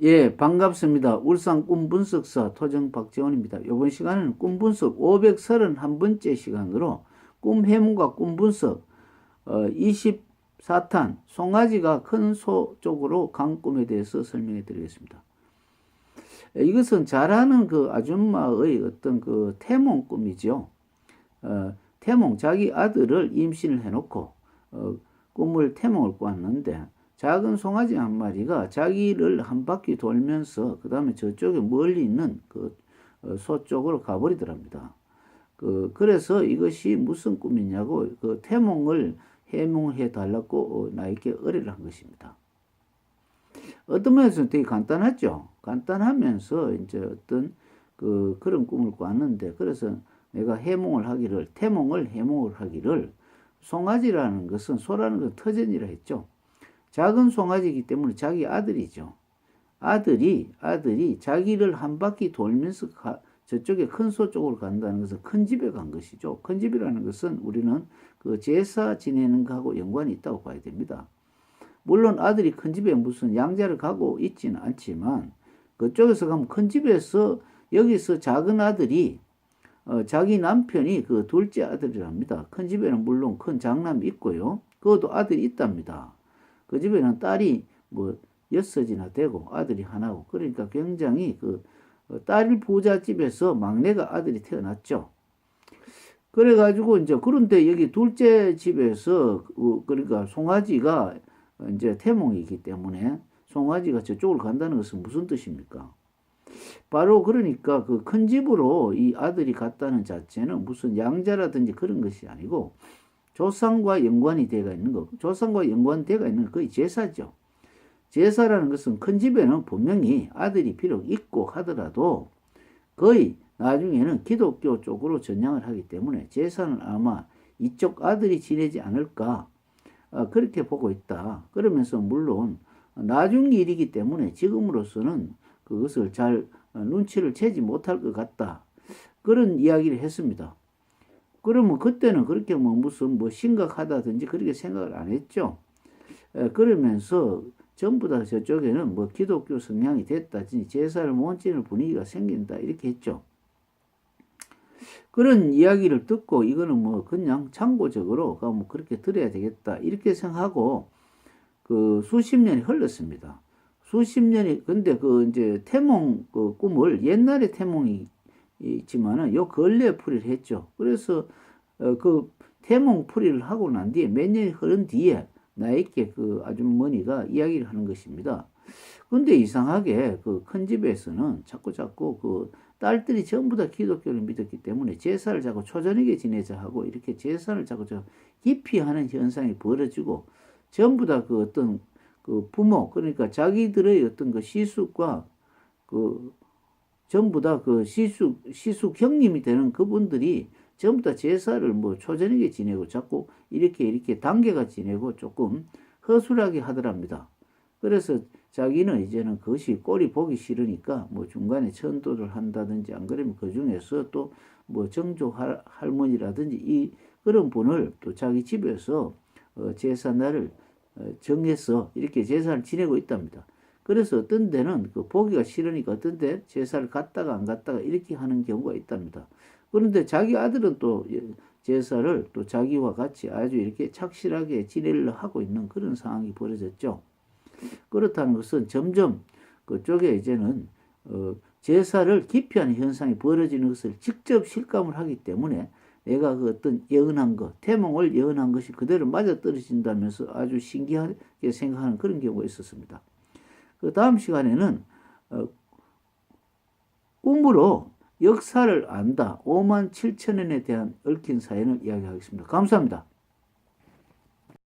예, 반갑습니다. 울산 꿈분석사 토정 박지원입니다. 이번 시간은 꿈분석 531번째 시간으로 꿈해문과 꿈분석 어, 24탄 송아지가 큰 소 쪽으로 간 꿈에 대해서 설명해 드리겠습니다. 예, 이것은 잘하는 그 아줌마의 어떤 그 태몽 꿈이죠. 어, 태몽, 자기 아들을 임신을 해놓고 어, 꿈을 태몽을 꾸었는데 작은 송아지 한 마리가 자기를 한 바퀴 돌면서 그 다음에 저쪽에 멀리 있는 그 소 쪽으로 가버리더랍니다. 그 그래서 이것이 무슨 꿈이냐고 그 태몽을 해몽해 달라고 나에게 의뢰를 한 것입니다. 어떤 면에서는 되게 간단하죠. 간단하면서 이제 어떤 그 그런 꿈을 꿨는데 그래서 내가 해몽을 하기를 태몽을 해몽을 하기를 송아지라는 것은 소라는 건 터전이라 했죠. 작은 송아지이기 때문에 자기 아들이죠. 아들이 아들이 자기를 한 바퀴 돌면서 가, 저쪽에 큰 소 쪽으로 간다는 것은 큰 집에 간 것이죠. 큰 집이라는 것은 우리는 그 제사 지내는 거하고 연관이 있다고 봐야 됩니다. 물론 아들이 큰 집에 무슨 양자를 가고 있지는 않지만 그쪽에서 가면 큰 집에서 여기서 작은 아들이 어, 자기 남편이 그 둘째 아들이랍니다. 큰 집에는 물론 큰 장남이 있고요. 그것도 아들이 있답니다. 그 집에는 딸이 뭐 여섯이나 되고 아들이 하나고 그러니까 굉장히 그 어, 딸 부자집에서 막내가 아들이 태어났죠. 그래가지고 이제 그런데 여기 둘째 집에서 그, 그러니까 송아지가 이제 태몽이기 때문에 송아지가 저쪽으로 간다는 것은 무슨 뜻입니까? 바로 그러니까 그 큰 집으로 이 아들이 갔다는 자체는 무슨 양자라든지 그런 것이 아니고 조상과 연관이 되어 있는 거. 조상과 연관되어 있는 거의 제사죠. 제사라는 것은 큰 집에는 분명히 아들이 비록 있고 하더라도 거의 나중에는 기독교 쪽으로 전향을 하기 때문에 제사는 아마 이쪽 아들이 지내지 않을까 어, 그렇게 보고 있다. 그러면서 물론 나중 일이기 때문에 지금으로서는 그것을 잘 어, 눈치를 채지 못할 것 같다. 그런 이야기를 했습니다. 그러면 그때는 그렇게 뭐 무슨 뭐 심각하다든지 그렇게 생각을 안 했죠. 그러면서 전부 다 저쪽에는 뭐 기독교 성향이 됐다든지 제사를 못 지낼 분위기가 생긴다 이렇게 했죠. 그런 이야기를 듣고 이거는 뭐 그냥 참고적으로 뭐 그렇게 들어야 되겠다 이렇게 생각하고 그 수십 년이 흘렀습니다. 수십 년이 근데 그 이제 태몽 그 꿈을 옛날에 태몽이 있지만은 요 근래 풀이를 했죠. 그래서 어, 그 태몽 풀이를 하고 난 뒤에 몇 년이 흐른 뒤에 나에게 그 아주머니가 이야기를 하는 것입니다. 근데 이상하게 그 큰 집에서는 자꾸 자꾸 그 딸들이 전부 다 기독교를 믿었기 때문에 제사를 자꾸 초저녁에 지내자 하고 이렇게 제사를 자꾸 저 깊이 하는 현상이 벌어지고 전부 다 그 어떤 그 부모 그러니까 자기들의 어떤 그 시숙과 그 전부 다 그 시숙 시숙 형님이 되는 그분들이 전부 다 제사를 뭐 초저녁에 지내고 자꾸 이렇게 이렇게 단계가 지내고 조금 허술하게 하더랍니다. 그래서 자기는 이제는 그것이 꼴이 보기 싫으니까 뭐 중간에 천도를 한다든지 안 그러면 그 중에서 또 뭐 정조 할머니라든지 이 그런 분을 또 자기 집에서 어 제사 날을 어 정해서 이렇게 제사를 지내고 있답니다. 그래서 어떤 데는 그 보기가 싫으니까 어떤 데 제사를 갔다가 안 갔다가 이렇게 하는 경우가 있답니다. 그런데 자기 아들은 또 제사를 또 자기와 같이 아주 이렇게 착실하게 지내려 하고 있는 그런 상황이 벌어졌죠. 그렇다는 것은 점점 그쪽에 이제는 어 제사를 기피하는 현상이 벌어지는 것을 직접 실감을 하기 때문에 내가 그 어떤 예언한 것, 태몽을 예언한 것이 그대로 맞아 떨어진다면서 아주 신기하게 생각하는 그런 경우가 있었습니다. 그 다음 시간에는 어, 꿈으로 역사를 안다. 5만 7천 년에 대한 얽힌 사연을 이야기하겠습니다. 감사합니다.